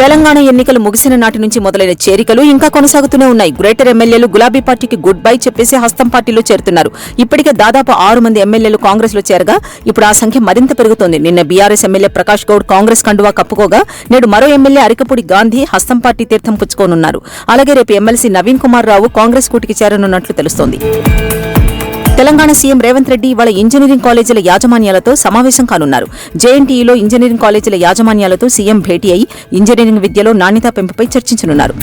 తెలంగాణ ఎన్నికలు ముగిసిన నాటి నుంచి మొదలైన చేరికలు ఇంకా కొనసాగుతూనే ఉన్నాయి. గ్రేటర్ ఎమ్మెల్యేలు గులాబీ పార్టీకి గుడ్ బై చెప్పేసి హస్తం పార్టీలో చేరుతున్నారు. ఇప్పటికే దాదాపు ఆరు మంది ఎమ్మెల్యేలు కాంగ్రెస్లో చేరగా ఇప్పుడు ఆ సంఖ్య మరింత పెరుగుతోంది. నిన్న బీఆర్ఎస్ ఎమ్మెల్యే ప్రకాష్ గౌడ్ కాంగ్రెస్ కండువా కప్పుకోగా నేడు మరో ఎమ్మెల్యే అరికపూడి గాంధీ హస్తం పార్టీ తీర్థం పుచ్చుకోనున్నారు. అలాగే రేపు ఎమ్మెల్సీ నవీన్ కుమార్ రావు కాంగ్రెస్ కూటికి చేరనున్నట్లు తెలుస్తోంది. తెలంగాణ సీఎం రేవంత్ రెడ్డి ఇవాళ ఇంజనీరింగ్ కాలేజీల యాజమాన్యాలతో సమావేశం కానున్నారు. జేఎన్టీఈలో ఇంజనీరింగ్ కాలేజీల యాజమాన్యాలతో సీఎం భేటీ అయి ఇంజనీరింగ్ విద్యలో నాణ్యతా పెంపుపై చర్చించనున్నారు.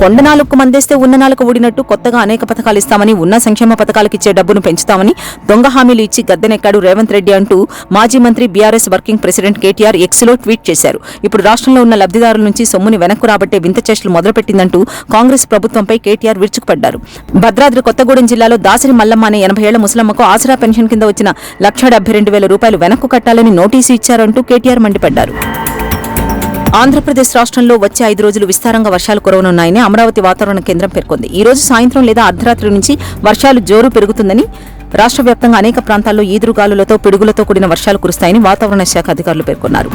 కొండ నాలుగు మందేస్తే ఉన్న నాలుగు ఊడినట్టు కొత్తగా అనేక పథకాలు ఇస్తామని ఉన్న సంక్షేమ పథకాలకు ఇచ్చే డబ్బును పెంచుతామని దొంగ హామీలు ఇచ్చి గద్దెనెక్కాడు రేవంత్ రెడ్డి అంటూ మాజీ మంత్రి బీఆర్ఎస్ వర్కింగ్ ప్రెసిడెంట్ కేటీఆర్ ఎక్స్లో ట్వీట్ చేశారు. ఇప్పుడు రాష్ట్రంలో ఉన్న లబ్ధిదారుల నుంచి సొమ్ముని వెనక్కు రాబట్టే వింత చేష్టలు మొదలుపెట్టిందంటూ కాంగ్రెస్ ప్రభుత్వంపై కేటీఆర్ విరుచుకుపడ్డారు. భద్రాద్రి కొత్తగూడెం జిల్లాలో దాసరి మల్లమ్మ అనే ఎనభై ఏళ్ళ ముసలమ్మకు ఆసరా పెన్షన్ కింద వచ్చిన లక్ష డెబ్బై రెండు వేల రూపాయలు వెనక్కు కట్టాలని నోటీసు ఇచ్చారంటూ కేటీఆర్ మండిపడ్డారు. ఆంధ్రప్రదేశ్ రాష్ట్రంలో వచ్చే ఐదు రోజులు విస్తారంగా వర్షాలు కురవనున్నాయని అమరావతి వాతావరణ కేంద్రం పేర్కొంది. ఈ రోజు సాయంత్రం లేదా అర్ధరాత్రి నుంచి వర్షాలు జోరు పెరుగుతుందని రాష్ట్ర వ్యాప్తంగా అనేక ప్రాంతాల్లో ఈదురుగాలులతో పిడుగులతో కూడిన వర్షాలు కురుస్తాయని వాతావరణ శాఖ అధికారులు పేర్కొన్నారు.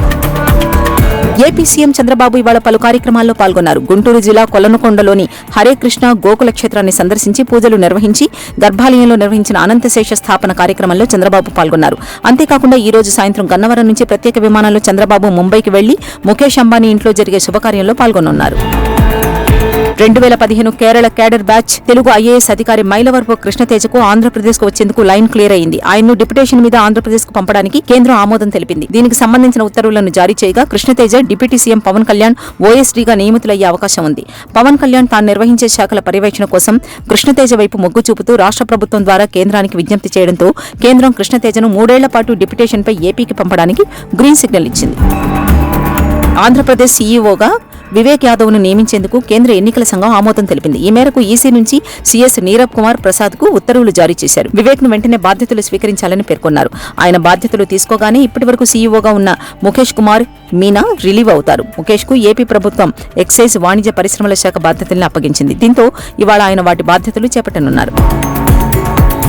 ఏపీ సీఎం చంద్రబాబు ఇవాళ పలు కార్యక్రమాల్లో పాల్గొన్నారు. గుంటూరు జిల్లా కొలనుకొండలోని హరే కృష్ణ గోకుల క్షేత్రాన్ని సందర్శించి పూజలు నిర్వహించి గర్భాలయంలో నిర్వహించిన అనంతశేష స్థాపన కార్యక్రమంలో చంద్రబాబు పాల్గొన్నారు. అంతేకాకుండా ఈ రోజు సాయంత్రం గన్నవరం నుంచి ప్రత్యేక విమానంలో చంద్రబాబు ముంబైకి వెళ్ళి ముఖేష్ అంబానీ ఇంట్లో జరిగే శుభకార్యంలో పాల్గొనున్నారు రెండు వేల పదిహేను Kerala cadre batch Telugu IAS అధికారి మైలవరపు కృష్ణతేజకు ఆంధ్రప్రదేశ్కు వచ్చేందుకు లైన్ క్లియర్ అయింది. ఆయన్ను డిప్యుటేషన్ మీద ఆంధ్రప్రదేశ్కు పంపడానికి కేంద్రం ఆమోదం తెలిపింది. దీనికి సంబంధించిన ఉత్తర్వులను జారీ చేయగా కృష్ణతేజ డిప్యూటీ సీఎం పవన్ కళ్యాణ్ ఓఎస్డీగా నియమితులయ్యే అవకాశం ఉంది. పవన్ కళ్యాణ్ తాను నిర్వహించే శాఖల పర్యవేక్షణ కోసం కృష్ణతేజ వైపు మొగ్గు చూపుతూ రాష్ట్ర ప్రభుత్వం ద్వారా కేంద్రానికి విజ్ఞప్తి చేయడంతో కేంద్రం కృష్ణతేజను మూడేళ్ళ పాటు డిప్యుటేషన్పై ఏపీకి పంపడానికి గ్రీన్ సిగ్నల్ ఇచ్చింది. ఆంధ్రప్రదేశ్ సీఈఓగా వివేక్ యాదవ్ను నియమించేందుకు కేంద్ర ఎన్నికల సంఘం ఆమోదం తెలిపింది. ఈ మేరకు ఈసీ నుంచి సీఎస్ నీరబ్ కుమార్ ప్రసాద్కు ఉత్తర్వులు జారీ చేశారు. వివేక్ను వెంటనే బాధ్యతలు స్వీకరించాలని పేర్కొన్నారు. ఆయన బాధ్యతలు తీసుకోగానే ఇప్పటివరకు సీఈఓగా ఉన్న ముఖేష్ కుమార్ మీనా రిలీవ్ అవుతారు. ముఖేష్కు ఏపీ ప్రభుత్వం ఎక్సైజ్ వాణిజ్య పరిశ్రమల శాఖ బాధ్యతలను అప్పగించింది. దీంతో ఇవాళ ఆయన వాటి బాధ్యతలు చేపట్టనున్నారు.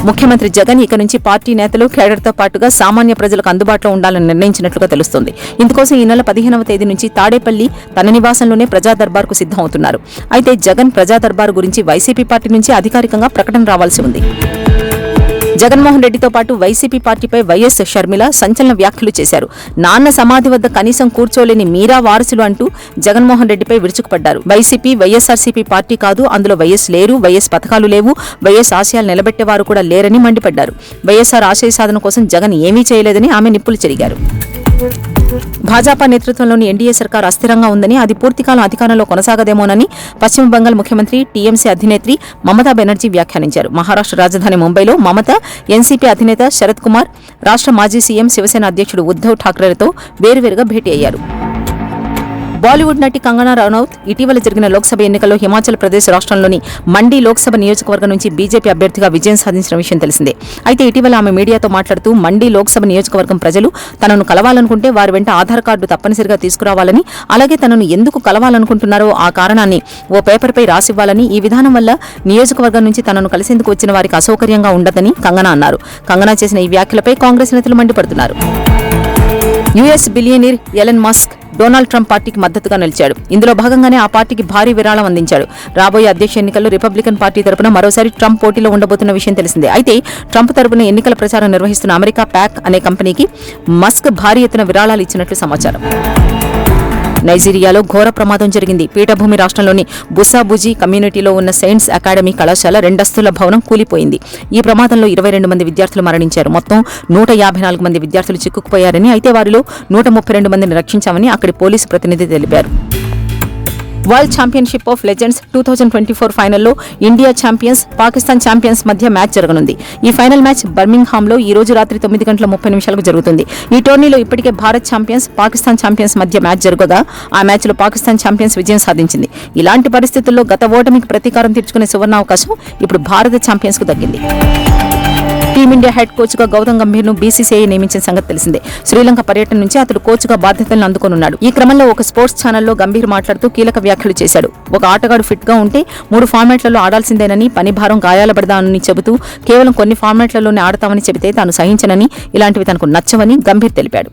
ముఖ్యమంత్రి జగన్ ఇక నుంచి పార్టీ నేతలు కేడర్తో పాటుగా సామాన్య ప్రజలకు అందుబాటులో ఉండాలని నిర్ణయించినట్లుగా తెలుస్తోంది. ఇందుకోసం ఈ నెల పదిహేనవ తేదీ నుంచి తాడేపల్లి తన నివాసంలోనే ప్రజా దర్బార్కు సిద్ధమవుతున్నారు. అయితే జగన్ ప్రజా దర్బార్ గురించి వైసీపీ పార్టీ నుంచి అధికారికంగా ప్రకటన రావాల్సి ఉంది. జగన్మోహన్ రెడ్డితో పాటు వైసీపీ పార్టీపై వైఎస్ షర్మిల సంచలన వ్యాఖ్యలు చేశారు. నాన్న సమాధి వద్ద కనీసం కూర్చోలేని మీరా వారసులు అంటూ జగన్మోహన్ రెడ్డిపై విరుచుకుపడ్డారు. వైసీపీ వైఎస్ఆర్సీపీ పార్టీ కాదు అందులో వైఎస్ లేరు వైఎస్ పథకాలు లేవు వైఎస్ ఆశయాలు నిలబెట్టేవారు కూడా లేరని మండిపడ్డారు. వైఎస్ఆర్ ఆశయ సాధన కోసం జగన్ ఏమీ చేయలేదని ఆమె నిప్పులు చెరిగారు. భాజపా నేతృత్వంలోని ఎన్డీఏ సర్కార్ అస్థిరంగా ఉందని అది పూర్తికాలం అధికారంలో కొనసాగదేమోనని పశ్చిమ బెంగాల్ ముఖ్యమంత్రి టీఎంసీ అధినేత్రి మమతా బెనర్జీ వ్యాఖ్యానించారు. మహారాష్ట్ర రాజధాని ముంబైలో మమత ఎన్సీపీ అధినేత శరత్ కుమార్ రాష్ట్ర మాజీ సీఎం శివసేన అధ్యక్షుడు ఉద్దవ్ ఠాక్రేలతో వేరువేరుగా భేటీ అయ్యారు. బాలీవుడ్ నటి కంగనా రనౌత్ ఇటీవల జరిగిన లోక్సభ ఎన్నికల్లో హిమాచల్ ప్రదేశ్ రాష్ట్రంలోని మండి లోక్సభ నియోజకవర్గం నుంచి బీజేపీ అభ్యర్థిగా విజయం సాధించిన విషయం తెలిసిందే. అయితే ఇటీవల ఆమె మీడియాతో మాట్లాడుతూ మండి లోక్సభ నియోజకవర్గం ప్రజలు తనను కలవాలనుకుంటే వారి వెంట ఆధార్ కార్డు తప్పనిసరిగా తీసుకురావాలని అలాగే తనను ఎందుకు కలవాలనుకుంటున్నారో ఆ కారణాన్ని ఓ పేపర్పై రాసివ్వాలని ఈ విధానం వల్ల నియోజకవర్గం నుంచి తనను కలిసేందుకు వచ్చిన వారికి అసౌకర్యంగా ఉండదని కంగనా అన్నారు. కంగనా చేసిన ఈ వ్యాఖ్యలపై కాంగ్రెస్ నేతలు మండిపడుతున్నారు. US billionaire Elon Musk Donald Trump పార్టీకి మద్దతుగా నిలిచాడు. ఇందులో భాగంగానే ఆ పార్టీకి భారీ విరాళం అందించాడు. రాబోయే అధ్యక్ష ఎన్నికల్లో రిపబ్లికన్ పార్టీ తరపున మరోసారి ట్రంప్ పోటీలో ఉండబోతున్న విషయం తెలిసిందే. అయితే ట్రంప్ తరపున ఎన్నికల ప్రచారం నిర్వహిస్తున్న అమెరికా ప్యాక్ అనే కంపెనీకి మస్క్ భారీ ఎత్తున విరాళాలు ఇచ్చినట్లు సమాచారం. నైజీరియాలో ఘోర ప్రమాదం జరిగింది. పీఠభూమి రాష్ట్రంలోని బుసాబుజీ కమ్యూనిటీలో ఉన్న సైన్స్ అకాడమీ కళాశాల రెండస్తుల భవనం కూలిపోయింది. ఈ ప్రమాదంలో ఇరవై రెండు మంది విద్యార్థులు మరణించారు. మొత్తం నూట యాభై నాలుగు మంది విద్యార్థులు చిక్కుకుపోయారని అయితే వారిలో నూట ముప్పై రెండు మందిని రక్షించామని అక్కడి పోలీసు ప్రతినిధి తెలిపారు. World championship of legends two thousand twenty four ఫైనల్లో ఇండియా ఛాంపియన్స్ పాకిస్తాన్ ఛాంపియన్స్ మధ్య మ్యాచ్ జరగనుంది. ఈ ఫైనల్ మ్యాచ్ బర్మింగ్హామ్లో ఈ రోజు రాత్రి తొమ్మిది గంటల ముప్పై నిమిషాలకు జరుగుతుంది. ఈ టోర్నీలో ఇప్పటికే భారత్ ఛాంపియన్స్ పాకిస్తాన్ ఛాంపియన్స్ మధ్య మ్యాచ్ జరగగా ఆ మ్యాచ్లో పాకిస్తాన్ ఛాంపియన్స్ విజయం సాధించింది. ఇలాంటి పరిస్థితుల్లో గత ఓటమికి ప్రతీకారం తీర్చుకునే సువర్ణావకాశం ఇప్పుడు భారత ఛాంపియన్స్కు దక్కింది. టీమిండియా హెడ్ కోచ్గా గౌతమ్ గంభీర్ను బీసీసీఐ నియమించిన సంగతి తెలిసిందే. శ్రీలంక పర్యటన నుంచి అతడు కోచ్గా బాధ్యతలను అందుకోనున్నాడు. ఈ క్రమంలో ఒక స్పోర్ట్స్ ఛానల్లో గంభీర్ మాట్లాడుతూ కీలక వ్యాఖ్యలు చేశాడు. ఒక ఆటగాడు ఫిట్గా ఉంటే మూడు ఫార్మాట్లలో ఆడాల్సిందేనని పని భారం గాయాల పడదానని చెబుతూ కేవలం కొన్ని ఫార్మాట్లలోనే ఆడతామని చెబితే తాను సహించనని ఇలాంటివి తనకు నచ్చవని గంభీర్ తెలిపాడు.